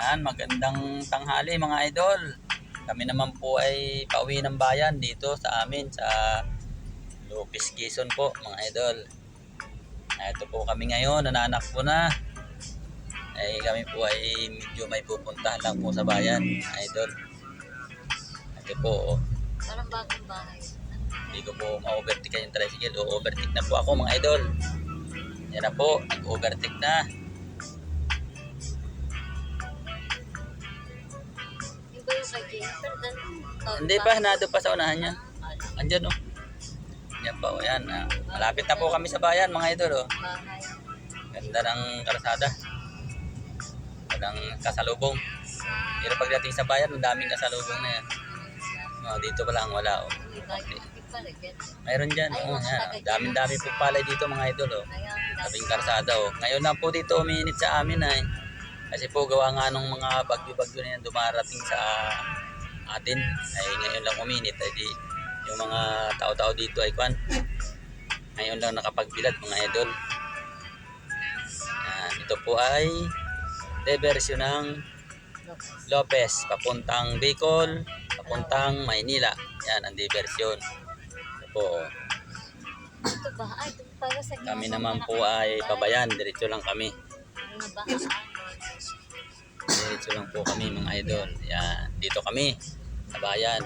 Yan, magandang tanghali mga idol. Kami naman po ay pauwi ng bayan dito sa amin sa Lopez Quezon po mga idol. Ito po kami ngayon, nananak po na. Ay kami po ay medyo may pupuntahan lang po sa bayan, mga idol. Ito po, oh. Parang bagong bahay. hindi ko po ma-overtake yung tricycle. O overtake na po ako mga idol. Yan na po, nag-overtake na. Hindi pa, nado pa sa unahan niya. Andyan oh. Yan pa oh, yan. ah. Malapit na po kami sa bayan mga idol oh. Ganda ng kalsada. Walang kasalubong. Pero pagdating sa bayan, ang daming kasalubong na yan. Oh, dito pa lang wala oh. Get. Mayroon dyan. Oh, yan. Daming dami po palay dito mga idol oh. Kaya, Tabing karsada oh. Ngayon lang po dito uminit sa amin ay. Kasi po gawa nga nung mga bagyo-bagyo na yan dumarating sa atin. Ay ngayon lang uminit. Ay di yung mga tao-tao dito ay kwan. Ngayon lang nakapagbilad mga idol. Yan. Ito po ay diversyon ng Lopez papuntang Bicol, papuntang Maynila. Yan ang diversyon. Ito po. Kami naman po ay pabayan. Diretso lang kami. Diretso lang po kami mga idol. Yan. Dito kami. Sa bayan.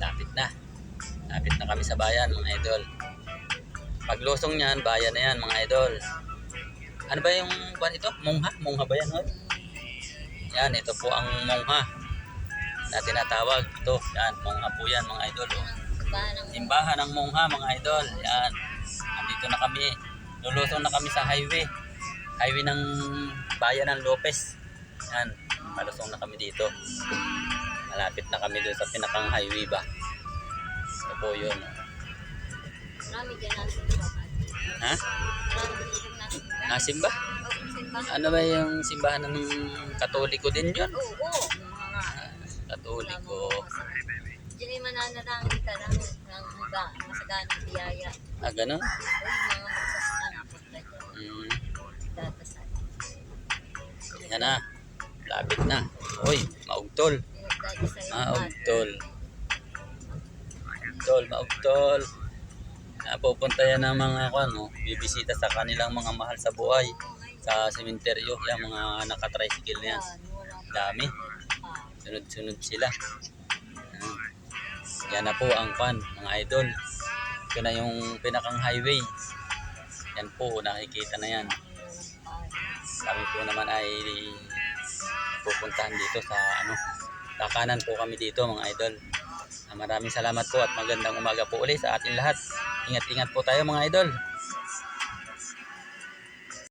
Lapit na. Lapit na kami sa bayan mga idol. Paglusong niyan, bayan na yan mga idol. Ano ba yung kwan ito? Mungha? Mungha ba yan? Hol? Yan, ito po ang mungha na tinatawag. Ito, yan, mungha po yan mga idol. Oh. Simbahan ng Mongha mga idol. Yan. Andito na kami. Lulusong na kami sa highway. Highway ng bayan ng Lopez. Yan. Malusong na kami dito. Malapit na kami doon sa pinakang highway ba. Ito po yun. Marami dyan simbahan. Ha? Nasimba? Oo, simbahan. Ano ba yung simbahan ng katoliko din yun? Oo, oo. Katoliko. Diyan ay mananalangin ka ng, ng iba, masaganang biyaya. Ah, ganun? O yung mga magsasaka na Mm. Dadasal. Yan na. Lapit na. Uy, maugtol. Dadasal yung Ah, mga ugtol. Ugtol, maugtol. Ah, pupunta yan ng mga ano, bibisita sa kanilang mga mahal sa buhay sa sementeryo, yung mga nakatricycle na yan. Dami. Sunod-sunod sila. Yan na po ang pan, mga idol. Ito na yung pinakang highway. Yan po, nakikita na yan. Kami po naman ay pupuntahan dito sa ano, kakanan po kami dito mga idol. Maraming salamat po at magandang umaga po ulit sa ating lahat. Ingat-ingat po tayo mga idol.